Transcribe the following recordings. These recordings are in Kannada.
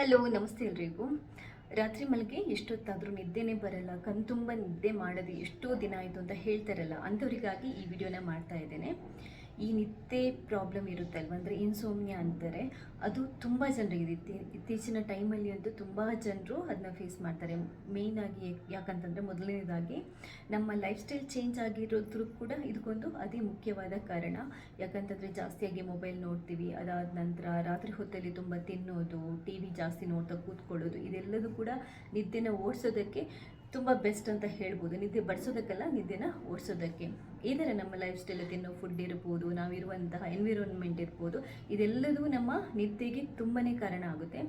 ಹಲೋ, ನಮಸ್ತೆ ಎಲ್ರಿಗೂ. ರಾತ್ರಿ ಮಲಗಿ ಎಷ್ಟೊತ್ತಾದರೂ ನಿದ್ದೆನೇ ಬರಲ್ಲ ಕಣ್ತುಂಬ ನಿದ್ದೆ ಮಾಡದೆ ಎಷ್ಟೋ ದಿನ ಆಯಿತು ಅಂತ ಹೇಳ್ತಾರಲ್ಲ ಅಂಥವರಿಗಾಗಿ ಈ ವಿಡಿಯೋನ ಮಾಡ್ತಾ ಇದ್ದೇನೆ. ಈ ನಿದ್ದೆ ಪ್ರಾಬ್ಲಮ್ ಇರುತ್ತಲ್ವ? ಅಂದರೆ ಇನ್ಸೋಮ್ನಿಯಾ ಅಂತಾರೆ. ಅದು ತುಂಬ ಜನರಿಗೆ ಇತ್ತೀ, ಇತ್ತೀಚಿನ ಟೈಮಲ್ಲಿ ಅಂತೂ ತುಂಬ ಜನರು ಅದನ್ನ ಫೇಸ್ ಮಾಡ್ತಾರೆ. ಮೇಯ್ನಾಗಿ ಯಾಕಂತಂದರೆ ಮೊದಲನೇದಾಗಿ ನಮ್ಮ ಲೈಫ್ ಸ್ಟೈಲ್ ಚೇಂಜ್ ಆಗಿರೋದ್ರೂ ಕೂಡ ಇದಕ್ಕೊಂದು ಅದೇ ಮುಖ್ಯವಾದ ಕಾರಣ. ಯಾಕಂತಂದರೆ ಜಾಸ್ತಿಯಾಗಿ ಮೊಬೈಲ್ ನೋಡ್ತೀವಿ, ಅದಾದ ನಂತರ ರಾತ್ರಿ ಹೊತ್ತಲ್ಲಿ ತುಂಬ ತಿನ್ನೋದು ಟಿ ವಿ ಜಾಸ್ತಿ ನೋಡ್ತಾ ಕೂತ್ಕೊಳ್ಳೋದು, ಇದೆಲ್ಲದೂ ಕೂಡ ನಿದ್ದೆನ ಓಡಿಸೋದಕ್ಕೆ ತುಂಬ ಬೆಸ್ಟ್ ಅಂತ ಹೇಳ್ಬೋದು. ನಿದ್ದೆ ಬಡಿಸೋದಕ್ಕಲ್ಲ ನಿದ್ದೆನ ಓಡಿಸೋದಕ್ಕೆ. ಥರ ನಮ್ಮ ಲೈಫ್ ಸ್ಟೈಲ್ ತಿನ್ನೋ ಫುಡ್ ಇರ್ಬೋದು ನಾವಿರುವಂತಹ ಎನ್ವಿರಾನ್ಮೆಂಟ್ ಇರ್ಬೋದು, ಇದೆಲ್ಲದೂ ನಮ್ಮ ನಿದ್ದೆಗೆ ತುಂಬಾ ಕಾರಣ ಆಗುತ್ತೆ.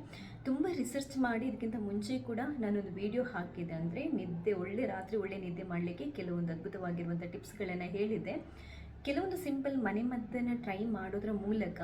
ತುಂಬ ರಿಸರ್ಚ್ ಮಾಡಿ ಇದಕ್ಕಿಂತ ಮುಂಚೆ ಕೂಡ ನಾನೊಂದು ವಿಡಿಯೋ ಹಾಕಿದೆ ಅಂದರೆ ನಿದ್ದೆ ಒಳ್ಳೆ ರಾತ್ರಿ ಒಳ್ಳೆ ನಿದ್ದೆ ಮಾಡಲಿಕ್ಕೆ ಕೆಲವೊಂದು ಅದ್ಭುತವಾಗಿರುವಂಥ ಟಿಪ್ಸ್ಗಳನ್ನು ಹೇಳಿದ್ದೆ. ಕೆಲವೊಂದು ಸಿಂಪಲ್ ಮನೆಮದ್ದನ್ನು ಟ್ರೈ ಮಾಡೋದ್ರ ಮೂಲಕ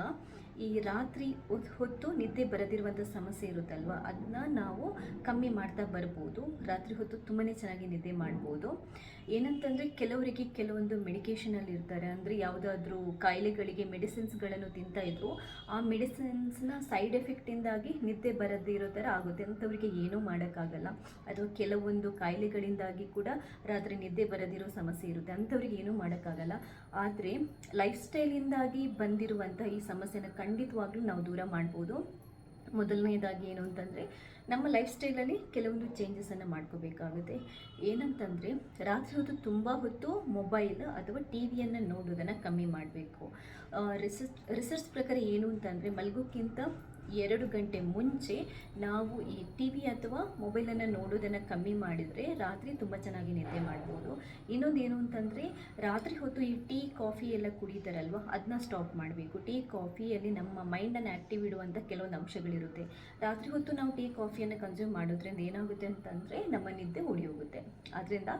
ಈ ರಾತ್ರಿ ಹೊತ್- ಹೊತ್ತು ನಿದ್ದೆ ಬರದಿರುವಂಥ ಸಮಸ್ಯೆ ಇರುತ್ತಲ್ವ? ಅದನ್ನ ನಾವು ಕಮ್ಮಿ ಮಾಡ್ತಾ ಬರ್ಬೋದು. ರಾತ್ರಿ ಹೊತ್ತು ತುಂಬಾ ಚೆನ್ನಾಗಿ ನಿದ್ದೆ ಮಾಡ್ಬೋದು. ಏನಂತಂದರೆ ಕೆಲವರಿಗೆ ಕೆಲವೊಂದು ಮೆಡಿಕೇಷನಲ್ಲಿ ಇರ್ತಾರೆ. ಅಂದರೆ ಯಾವುದಾದ್ರೂ ಕಾಯಿಲೆಗಳಿಗೆ ಮೆಡಿಸಿನ್ಸ್ಗಳನ್ನು ತಿಂತಾ ಇದ್ರು, ಆ ಮೆಡಿಸಿನ್ಸ್ನ ಸೈಡ್ ಎಫೆಕ್ಟಿಂದಾಗಿ ನಿದ್ದೆ ಬರದೇ ಇರೋ ಥರ ಆಗುತ್ತೆ. ಅಂಥವರಿಗೆ ಏನೂ ಮಾಡೋಕ್ಕಾಗಲ್ಲ. ಅಥವಾ ಕೆಲವೊಂದು ಕಾಯಿಲೆಗಳಿಂದಾಗಿ ಕೂಡ ರಾತ್ರಿ ನಿದ್ದೆ ಬರದಿರೋ ಸಮಸ್ಯೆ ಇರುತ್ತೆ. ಅಂಥವ್ರಿಗೆ ಏನೂ ಮಾಡೋಕ್ಕಾಗಲ್ಲ. ಆದರೆ ಲೈಫ್ ಸ್ಟೈಲಿಂದಾಗಿ ಬಂದಿರುವಂಥ ಈ ಸಮಸ್ಯೆನ ಖಂಡಿತವಾಗ್ಲೂ ನಾವು ದೂರ ಮಾಡ್ಬೋದು. ಮೊದಲನೇದಾಗಿ ಏನು ಅಂತಂದರೆ ನಮ್ಮ ಲೈಫ್ ಸ್ಟೈಲಲ್ಲಿ ಕೆಲವೊಂದು ಚೇಂಜಸನ್ನು ಮಾಡ್ಕೋಬೇಕಾಗುತ್ತೆ. ಏನಂತಂದರೆ, ರಾತ್ರಿ ಹೊತ್ತು ತುಂಬ ಹೊತ್ತು ಮೊಬೈಲ್ ಅಥವಾ ಟಿ ವಿಯನ್ನು ನೋಡೋದನ್ನು ಕಮ್ಮಿ ಮಾಡಬೇಕು. ರಿಸರ್ಚ್ ರಿಸರ್ಚ್ ಪ್ರಕಾರ ಏನು ಅಂತಂದರೆ, ಮಲಗೋಕ್ಕಿಂತ ಎರಡು ಗಂಟೆ ಮುಂಚೆ ನಾವು ಈ ಟಿ ವಿ ಅಥವಾ ಮೊಬೈಲನ್ನು ನೋಡೋದನ್ನು ಕಮ್ಮಿ ಮಾಡಿದರೆ ರಾತ್ರಿ ತುಂಬ ಚೆನ್ನಾಗಿ ನಿದ್ದೆ ಮಾಡ್ಬೋದು. ಇನ್ನೊಂದು ಏನು ಅಂತಂದರೆ, ರಾತ್ರಿ ಹೊತ್ತು ಈ ಟೀ ಕಾಫಿ ಎಲ್ಲ ಕುಡಿತಾರಲ್ವ ಅದನ್ನ ಸ್ಟಾಪ್ ಮಾಡಬೇಕು. ಟೀ ಕಾಫಿಯಲ್ಲಿ ನಮ್ಮ ಮೈಂಡನ್ನು ಆ್ಯಕ್ಟಿವ್ ಇಡುವಂಥ ಕೆಲವೊಂದು ಅಂಶಗಳಿರುತ್ತೆ. ರಾತ್ರಿ ಹೊತ್ತು ನಾವು ಟೀ ಕಾಫಿಯನ್ನು ಕನ್ಸ್ಯೂಮ್ ಮಾಡೋದ್ರಿಂದ ಏನಾಗುತ್ತೆ ಅಂತಂದರೆ ನಮ್ಮ ನಿದ್ದೆ ಓಡಿ ಹೋಗುತ್ತೆ ಆದ್ದರಿಂದ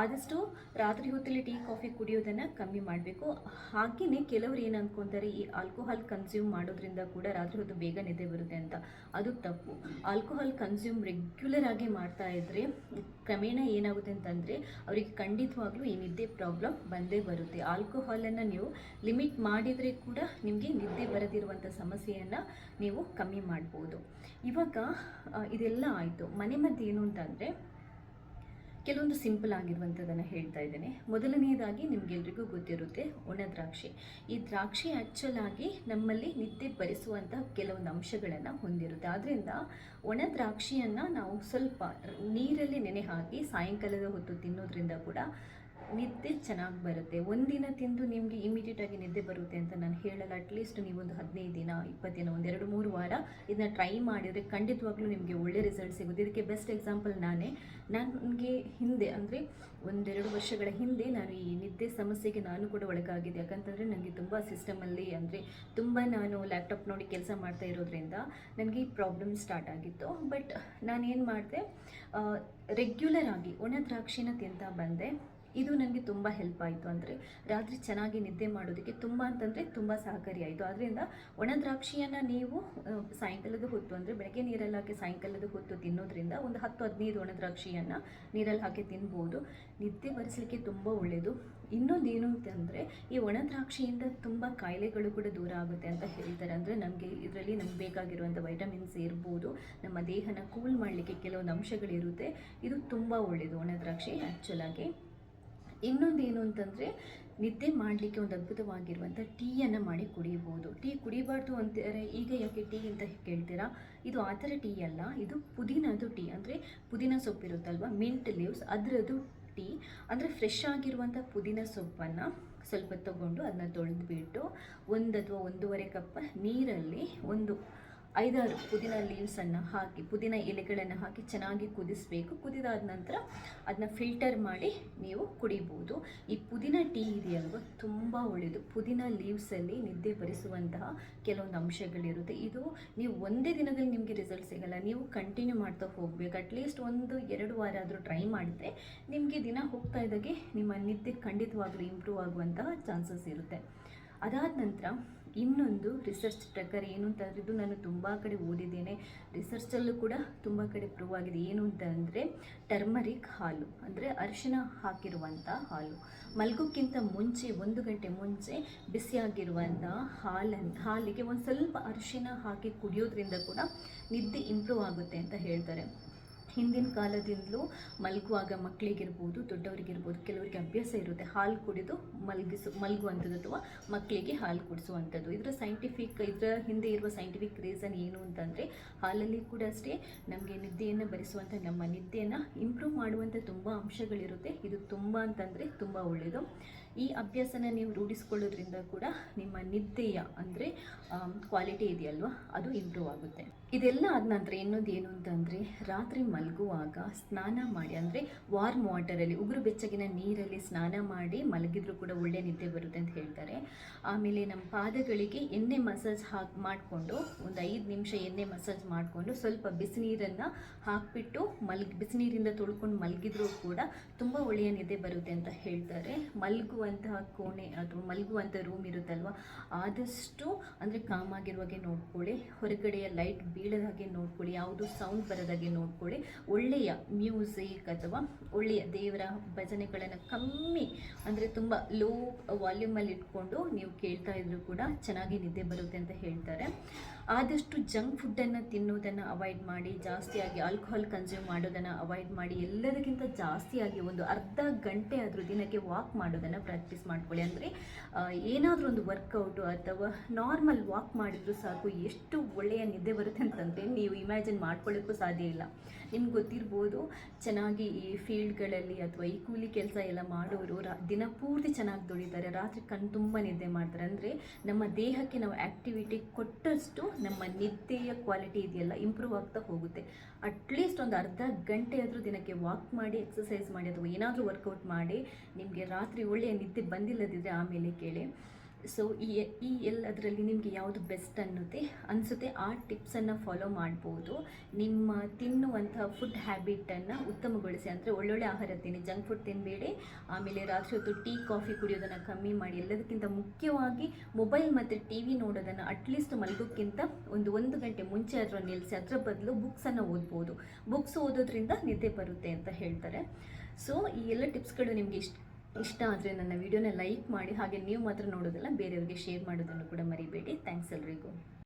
ಆದಷ್ಟು ರಾತ್ರಿ ಹೊತ್ತಲ್ಲಿ ಟೀ, ಕಾಫಿ ಕುಡಿಯೋದನ್ನು ಕಮ್ಮಿ ಮಾಡಬೇಕು. ಹಾಗೆಯೇ ಕೆಲವರು ಏನು ಅನ್ಕೊತಾರೆ, ಈ ಆಲ್ಕೋಹಾಲ್ ಕನ್ಸ್ಯೂಮ್ ಮಾಡೋದ್ರಿಂದ ಕೂಡ ರಾತ್ರಿ ಹೊತ್ತು ಬೇಗ ನಿದ್ದೆ ಬರುತ್ತೆ ಅಂತ. ಅದು ತಪ್ಪು. ಆಲ್ಕೋಹಾಲ್ ಕನ್ಸ್ಯೂಮ್ ರೆಗ್ಯುಲರ್ ಆಗಿ ಮಾಡ್ತಾ ಇದ್ದರೆ ಕ್ರಮೇಣ ಏನಾಗುತ್ತೆ ಅಂತಂದರೆ ಅವರಿಗೆ ಖಂಡಿತವಾಗ್ಲೂ ಈ ನಿದ್ದೆ ಪ್ರಾಬ್ಲಮ್ ಬಂದೇ ಬರುತ್ತೆ. ಆಲ್ಕೋಹಾಲನ್ನು ನೀವು ಲಿಮಿಟ್ ಮಾಡಿದರೆ ಕೂಡ ನಿಮಗೆ ನಿದ್ದೆ ಬರದಿರುವಂಥ ಸಮಸ್ಯೆಯನ್ನು ನೀವು ಕಮ್ಮಿ ಮಾಡ್ಬೋದು. ಇವಾಗ ಇದೆಲ್ಲ ಆಯಿತು. ಮನೆ ಮದ್ದು ಏನು ಅಂತಂದರೆ, ಕೆಲವೊಂದು ಸಿಂಪಲ್ ಆಗಿರುವಂಥದ್ದನ್ನು ಹೇಳ್ತಾ ಇದ್ದೇನೆ. ಮೊದಲನೆಯದಾಗಿ ನಿಮಗೆಲ್ರಿಗೂ ಗೊತ್ತಿರುತ್ತೆ ಒಣ ದ್ರಾಕ್ಷಿ. ಈ ದ್ರಾಕ್ಷಿ ಆ್ಯಕ್ಚುಲ್ ನಮ್ಮಲ್ಲಿ ನಿದ್ದೆ ಬರಿಸುವಂಥ ಕೆಲವೊಂದು ಅಂಶಗಳನ್ನು ಹೊಂದಿರುತ್ತೆ. ಆದ್ದರಿಂದ ಒಣ ದ್ರಾಕ್ಷಿಯನ್ನು ನಾವು ಸ್ವಲ್ಪ ನೀರಲ್ಲಿ ನೆನೆ ಹಾಕಿ ಸಾಯಂಕಾಲದ ಹೊತ್ತು ತಿನ್ನೋದ್ರಿಂದ ಕೂಡ ನಿದ್ದೆ ಚೆನ್ನಾಗಿ ಬರುತ್ತೆ. ಒಂದಿನ ತಿಂದು ನಿಮಗೆ ಇಮಿಡಿಯೇಟಾಗಿ ನಿದ್ದೆ ಬರುತ್ತೆ ಅಂತ ನಾನು ಹೇಳಲ್ಲ. ಅಟ್ಲೀಸ್ಟ್ ನೀವೊಂದು ಹದಿನೈದು ದಿನ ಇಪ್ಪತ್ತು ದಿನ ಒಂದು ಎರಡು ಮೂರು ವಾರ ಇದನ್ನ ಟ್ರೈ ಮಾಡಿದರೆ ಖಂಡಿತವಾಗ್ಲೂ ನಿಮಗೆ ಒಳ್ಳೆ ರಿಸಲ್ಟ್ ಸಿಗುತ್ತೆ. ಇದಕ್ಕೆ ಬೆಸ್ಟ್ ಎಕ್ಸಾಂಪಲ್ ನಾನೇ. ನನಗೆ ಹಿಂದೆ ಅಂದರೆ ಒಂದೆರಡು ವರ್ಷಗಳ ಹಿಂದೆ ನಾನು ಈ ನಿದ್ದೆ ಸಮಸ್ಯೆಗೆ ನಾನು ಕೂಡ ಒಳಗಾಗಿದ್ದೆ. ಯಾಕಂತಂದರೆ ನನಗೆ ತುಂಬ ಸಿಸ್ಟಮಲ್ಲಿ ಅಂದರೆ ತುಂಬ ನಾನು ಲ್ಯಾಪ್ಟಾಪ್ ನೋಡಿ ಕೆಲಸ ಮಾಡ್ತಾ ಇರೋದ್ರಿಂದ ನನಗೆ ಈ ಪ್ರಾಬ್ಲಮ್ ಸ್ಟಾರ್ಟ್ ಆಗಿತ್ತು. ಬಟ್ ನಾನೇನು ಮಾಡಿದೆ ರೆಗ್ಯುಲರ್ ಆಗಿ ಒಣ ದ್ರಾಕ್ಷಿನ ತಿಂತಾ ಬಂದೆ. ಇದು ನನಗೆ ತುಂಬ ಹೆಲ್ಪ್ ಆಯಿತು ಅಂದರೆ ರಾತ್ರಿ ಚೆನ್ನಾಗಿ ನಿದ್ದೆ ಮಾಡೋದಕ್ಕೆ ತುಂಬ ಅಂತಂದರೆ ತುಂಬ ಸಹಕಾರಿ ಆಯಿತು. ಆದ್ದರಿಂದ ಒಣ ದ್ರಾಕ್ಷಿಯನ್ನು ನೀವು ಸಾಯಂಕಾಲದ ಹೊತ್ತು ಅಂದರೆ ಬೆಳಗ್ಗೆ ನೀರಲ್ಲಿ ಹಾಕಿ ಸಾಯಂಕಾಲದ ಹೊತ್ತು ತಿನ್ನೋದ್ರಿಂದ ಒಂದು ಹತ್ತು ಹದಿನೈದು ಒಣ ದ್ರಾಕ್ಷಿಯನ್ನು ನೀರಲ್ಲಿ ಹಾಕಿ ತಿನ್ಬೋದು. ನಿದ್ದೆ ಬರೆಸಲಿಕ್ಕೆ ತುಂಬ ಒಳ್ಳೆಯದು ಇನ್ನೊಂದು ಏನು ಅಂತಂದರೆ ಈ ಒಣ ದ್ರಾಕ್ಷಿಯಿಂದ ತುಂಬ ಕಾಯಿಲೆಗಳು ಕೂಡ ದೂರ ಆಗುತ್ತೆ ಅಂತ ಹೇಳ್ತಾರೆ. ಅಂದರೆ ನಮಗೆ ಇದರಲ್ಲಿ ನಮ್ಗೆ ಬೇಕಾಗಿರುವಂಥ ವೈಟಮಿನ್ಸ್ ಇರ್ಬೋದು. ನಮ್ಮ ದೇಹನ ಕೂಲ್ ಮಾಡಲಿಕ್ಕೆ ಕೆಲವೊಂದು ಅಂಶಗಳಿರುತ್ತೆ. ಇದು ತುಂಬ ಒಳ್ಳೆಯದು ಒಣ ದ್ರಾಕ್ಷಿ ಆ್ಯಕ್ಚುಲಾಗಿ ಇನ್ನೊಂದು ಏನು ಅಂತಂದರೆ ನಿದ್ದೆ ಮಾಡಲಿಕ್ಕೆ ಒಂದು ಅದ್ಭುತವಾಗಿರುವಂಥ ಟೀಯನ್ನು ಮಾಡಿ ಕುಡಿಯಬಹುದು. ಟೀ ಕುಡಿಬಾರ್ದು ಅಂತಾರೆ, ಈಗ ಯಾಕೆ ಟೀ ಅಂತ ಕೇಳ್ತೀರಾ? ಇದು ಆ ಥರ ಟೀ ಅಲ್ಲ, ಇದು ಪುದೀನದು ಟೀ. ಅಂದರೆ ಪುದೀನ ಸೊಪ್ಪು ಇರುತ್ತಲ್ವ? ಮಿಂಟ್ ಲೀವ್ಸ್, ಅದರದ್ದು ಟೀ. ಅಂದರೆ ಫ್ರೆಶ್ ಆಗಿರುವಂಥ ಪುದೀನ ಸೊಪ್ಪನ್ನು ಸ್ವಲ್ಪ ತಗೊಂಡು ಅದನ್ನ ತೊಳೆದುಬಿಟ್ಟು ಒಂದು ಅಥವಾ ಒಂದೂವರೆ ಕಪ್ ನೀರಲ್ಲಿ ಒಂದು ಐದಾರು ಪುದೀನ ಲೀವ್ಸನ್ನು ಹಾಕಿ, ಪುದೀನ ಎಲೆಗಳನ್ನು ಹಾಕಿ ಚೆನ್ನಾಗಿ ಕುದಿಸಬೇಕು. ಕುದಿದಾದ ನಂತರ ಅದನ್ನ ಫಿಲ್ಟರ್ ಮಾಡಿ ನೀವು ಕುಡಿಬೋದು. ಈ ಪುದೀನ ಟೀ ಇದೆಯಲ್ವ? ತುಂಬ ಒಳ್ಳೆಯದು ಪುದೀನ ಲೀವ್ಸಲ್ಲಿ ನಿದ್ದೆ ಬರಿಸುವಂತಹ ಕೆಲವೊಂದು ಅಂಶಗಳಿರುತ್ತೆ. ಇದು ನೀವು ಒಂದೇ ದಿನದಲ್ಲಿ ನಿಮಗೆ ರಿಸಲ್ಟ್ ಸಿಗಲ್ಲ. ನೀವು ಕಂಟಿನ್ಯೂ ಮಾಡ್ತಾ ಹೋಗಬೇಕು. ಅಟ್ಲೀಸ್ಟ್ ಒಂದು, ಎರಡು ವಾರ ಆದರೂ ಟ್ರೈ ಮಾಡಿದ್ರೆ ನಿಮಗೆ ದಿನ ಹೋಗ್ತಾ ಇದ್ದಾಗೆ ನಿಮ್ಮ ನಿದ್ದೆ ಖಂಡಿತವಾಗ್ಲೂ ಇಂಪ್ರೂವ್ ಆಗುವಂತಹ ಚಾನ್ಸಸ್ ಇರುತ್ತೆ. ಅದಾದ ನಂತರ ಇನ್ನೊಂದು ರಿಸರ್ಚ್ ಪ್ರಕಾರ ಏನು ಅಂತ ಇದು ನಾನು ತುಂಬ ಕಡೆ ಓದಿದ್ದೇನೆ. ರಿಸರ್ಚಲ್ಲೂ ಕೂಡ ತುಂಬ ಕಡೆ ಪ್ರೂವ್ ಆಗಿದೆ. ಏನು ಅಂತ ಅಂದರೆ ಟರ್ಮರಿಕ್ ಹಾಲು, ಅಂದರೆ ಅರಿಶಿನ ಹಾಕಿರುವಂಥ ಹಾಲು. ಮಲಗೋಕ್ಕಿಂತ ಮುಂಚೆ, ಒಂದು ಗಂಟೆ ಮುಂಚೆ ಬಿಸಿಯಾಗಿರುವಂಥ ಹಾಲನ್ನು ಹಾಲಿಗೆ ಒಂದು ಸ್ವಲ್ಪ ಅರಿಶಿನ ಹಾಕಿ ಕುಡಿಯೋದ್ರಿಂದ ಕೂಡ ನಿದ್ದೆ ಇಂಪ್ರೂವ್ ಆಗುತ್ತೆ ಅಂತ ಹೇಳ್ತಾರೆ. ಹಿಂದಿನ ಕಾಲದಿಂದಲೂ ಮಲಗುವಾಗ ಮಕ್ಕಳಿಗಿರ್ಬೋದು, ದೊಡ್ಡವರಿಗಿರ್ಬೋದು ಕೆಲವರಿಗೆ ಅಭ್ಯಾಸ ಇರುತ್ತೆ. ಹಾಲು ಕುಡಿದು ಮಲಗಿಸು, ಮಲಗುವಂಥದ್ದು ಅಥವಾ ಮಕ್ಕಳಿಗೆ ಹಾಲು ಕುಡಿಸುವಂಥದ್ದು. ಇದರ ಸೈಂಟಿಫಿಕ್ ಇದರ ಹಿಂದೆ ಇರುವ ಸೈಂಟಿಫಿಕ್ ರೀಸನ್ ಏನು ಅಂತಂದರೆ, ಹಾಲಲ್ಲಿ ಕೂಡ ಅಷ್ಟೇ ನಮಗೆ ನಿದ್ದೆಯನ್ನು ಬರೆಸುವಂಥ, ನಮ್ಮ ನಿದ್ದೆಯನ್ನು ಇಂಪ್ರೂವ್ ಮಾಡುವಂಥ ತುಂಬ ಅಂಶಗಳಿರುತ್ತೆ. ಇದು ತುಂಬ ಅಂತಂದರೆ ತುಂಬ ಒಳ್ಳೆಯದು ಈ ಅಭ್ಯಾಸನ ನೀವು ರೂಢಿಸ್ಕೊಳ್ಳೋದ್ರಿಂದ ಕೂಡ ನಿಮ್ಮ ನಿದ್ದೆಯ ಅಂದರೆ ಕ್ವಾಲಿಟಿ ಇದೆಯಲ್ವ? ಅದು ಇಂಪ್ರೂವ್ ಆಗುತ್ತೆ. ಇದೆಲ್ಲ ಆದ ನಂತರ ಇನ್ನೊಂದು ಏನು ಅಂತಂದರೆ, ರಾತ್ರಿ ಮಲಗುವಾಗ ಸ್ನಾನ ಮಾಡಿ, ಅಂದರೆ ವಾರ್ಮ್ ವಾಟರಲ್ಲಿ ಉಗುರು ಬೆಚ್ಚಗಿನ ನೀರಲ್ಲಿ ಸ್ನಾನ ಮಾಡಿ ಮಲಗಿದ್ರು ಕೂಡ ಒಳ್ಳೆ ನಿದ್ದೆ ಬರುತ್ತೆ ಅಂತ ಹೇಳ್ತಾರೆ. ಆಮೇಲೆ ನಮ್ಮ ಪಾದಗಳಿಗೆ ಎಣ್ಣೆ ಮಸಾಜ್ ಹಾಕಿ, ಮಾಡಿಕೊಂಡು ಒಂದು ಐದು ನಿಮಿಷ ಎಣ್ಣೆ ಮಸಾಜ್ ಮಾಡಿಕೊಂಡು ಸ್ವಲ್ಪ ಬಿಸಿನೀರನ್ನು ಹಾಕಿಬಿಟ್ಟು ಮಲ್ಗಿ ಬಿಸಿನೀರಿಂದ ತೊಳ್ಕೊಂಡು ಮಲಗಿದ್ರೂ ಕೂಡ ತುಂಬ ಒಳ್ಳೆಯ ನಿದ್ದೆ ಬರುತ್ತೆ ಅಂತ ಹೇಳ್ತಾರೆ. ಮಲಗುವಂತಹ ಕೋಣೆ ಅಥವಾ ಮಲಗುವಂಥ ರೂಮ್ ಇರುತ್ತಲ್ವ, ಆದಷ್ಟು ಅಂದರೆ ಕಾಮಾಗಿರುವಾಗೆ ನೋಡ್ಕೊಳ್ಳಿ. ಹೊರಗಡೆಯ ಲೈಟ್ ಬೀಳದ ಹಾಗೆ ನೋಡ್ಕೊಳ್ಳಿ. ಯಾವುದು ಸೌಂಡ್ ಬರೋದಾಗೆ ನೋಡ್ಕೊಳ್ಳಿ. ಒಳ್ಳೆಯ ಮ್ಯೂಸಿಕ್ ಅಥವಾ ಒಳ್ಳೆಯ ದೇವರ ಭಜನೆಗಳನ್ನು ಕಮ್ಮಿ ಅಂದರೆ ತುಂಬ ಲೋ ವಾಲ್ಯೂಮಲ್ಲಿ ಇಟ್ಕೊಂಡು ನೀವು ಕೇಳ್ತಾ ಇದ್ರೂ ಕೂಡ ಚೆನ್ನಾಗಿ ನಿದ್ದೆ ಬರುತ್ತೆ ಅಂತ ಹೇಳ್ತಾರೆ. ಆದಷ್ಟು ಜಂಕ್ ಫುಡ್ಡನ್ನು ತಿನ್ನೋದನ್ನು ಅವಾಯ್ಡ್ ಮಾಡಿ, ಜಾಸ್ತಿಯಾಗಿ ಆಲ್ಕೋಹಾಲ್ ಕನ್ಸ್ಯೂಮ್ ಮಾಡೋದನ್ನು ಅವಾಯ್ಡ್ ಮಾಡಿ, ಎಲ್ಲದಕ್ಕಿಂತ ಜಾಸ್ತಿಯಾಗಿ ಒಂದು ಅರ್ಧ ಗಂಟೆ ಆದರೂ ದಿನಕ್ಕೆ ವಾಕ್ ಮಾಡೋದನ್ನು ಪ್ರಾಕ್ಟೀಸ್ ಮಾಡ್ಕೊಳ್ಳಿ. ಅಂದರೆ ಏನಾದರೂ ಒಂದು ವರ್ಕೌಟು ಅಥವಾ ನಾರ್ಮಲ್ ವಾಕ್ ಮಾಡಿದರೂ ಸಾಕು, ಎಷ್ಟು ಒಳ್ಳೆಯ ನಿದ್ದೆ ಬರುತ್ತೆ ಅಂತಂದರೆ ನೀವು ಇಮ್ಯಾಜಿನ್ ಮಾಡ್ಕೊಳ್ಳೋಕ್ಕೂ ಸಾಧ್ಯ ಇಲ್ಲ. ನಿಮ್ಗೆ ಗೊತ್ತಿರ್ಬೋದು, ಚೆನ್ನಾಗಿ ಈ ಫೀಲ್ಡ್ಗಳಲ್ಲಿ ಅಥವಾ ಈ ಕೂಲಿ ಕೆಲಸ ಎಲ್ಲ ಮಾಡೋರು ರಾ, ದಿನ ಪೂರ್ತಿ ಚೆನ್ನಾಗಿ ದುಡಿತಾರೆ, ರಾತ್ರಿ ಕಣ್ ತುಂಬ ನಿದ್ದೆ ಮಾಡ್ತಾರೆ. ಅಂದರೆ, ನಮ್ಮ ದೇಹಕ್ಕೆ ನಾವು ಆ್ಯಕ್ಟಿವಿಟಿ ಕೊಟ್ಟಷ್ಟು ನಮ್ಮ ನಿದ್ದೆಯ ಕ್ವಾಲಿಟಿ ಇದೆಯಲ್ಲ ಇಂಪ್ರೂವ್ ಆಗ್ತಾ ಹೋಗುತ್ತೆ. ಅಟ್ಲೀಸ್ಟ್ ಒಂದು ಅರ್ಧ ಗಂಟೆ ಆದರೂ ದಿನಕ್ಕೆ ವಾಕ್ ಮಾಡಿ ಎಕ್ಸಸೈಸ್ ಮಾಡಿ, ಅಥವಾ ಏನಾದರೂ ವರ್ಕೌಟ್ ಮಾಡಿ, ನಿಮಗೆ ರಾತ್ರಿ ಒಳ್ಳೆಯ ನಿದ್ದೆ ಬಂದಿಲ್ಲದಿದ್ದರೆ ಆಮೇಲೆ ಕೇಳಿ. ಸೊ ಈ ಈ ಎಲ್ಲದರಲ್ಲಿ ನಿಮಗೆ ಯಾವುದು ಬೆಸ್ಟ್ ಅನ್ನುತ್ತೆ? ಅನಿಸುತ್ತೆ ಆ ಟಿಪ್ಸನ್ನು ಫಾಲೋ ಮಾಡ್ಬೋದು. ನಿಮ್ಮ ತಿನ್ನುವಂಥ ಫುಡ್ ಹ್ಯಾಬಿಟನ್ನು ಉತ್ತಮಗೊಳಿಸಿ. ಅಂದರೆ ಒಳ್ಳೊಳ್ಳೆ ಆಹಾರ ತಿನ್ನಿ ಜಂಕ್ ಫುಡ್ ತಿನ್ನಬೇಡಿ ಆಮೇಲೆ ರಾತ್ರಿ ಹೊತ್ತು ಟೀ ಕಾಫಿ ಕುಡಿಯೋದನ್ನು ಕಮ್ಮಿ ಮಾಡಿ. ಎಲ್ಲದಕ್ಕಿಂತ ಮುಖ್ಯವಾಗಿ ಮೊಬೈಲ್ ಮತ್ತು ಟಿ ವಿ ನೋಡೋದನ್ನು ಅಟ್ಲೀಸ್ಟ್ ಮಲಗೋಕ್ಕಿಂತ ಒಂದು ಒಂದು ಗಂಟೆ ಮುಂಚೆ ಅದರ ನಿಲ್ಲಿಸಿ. ಅದರ ಬದಲು ಬುಕ್ಸನ್ನು ಓದ್ಬೋದು. ಬುಕ್ಸ್ ಓದೋದ್ರಿಂದ ನಿದ್ದೆ ಬರುತ್ತೆ ಅಂತ ಹೇಳ್ತಾರೆ. ಸೊ ಈ ಎಲ್ಲ ಟಿಪ್ಸ್ಗಳು ನಿಮಗೆ ಇಷ್ಟ ಇಷ್ಟ ಆದರೆ ನನ್ನ ವಿಡಿಯೋನ ಲೈಕ್ ಮಾಡಿ, ಹಾಗೆ ನೀವು ಮಾತ್ರ ನೋಡೋದಲ್ಲ, ಬೇರೆಯವ್ರಿಗೆ ಶೇರ್ ಮಾಡೋದನ್ನು ಕೂಡ ಮರಿಬೇಡಿ. ಥ್ಯಾಂಕ್ಸ್ ಎಲ್ರಿಗೂ.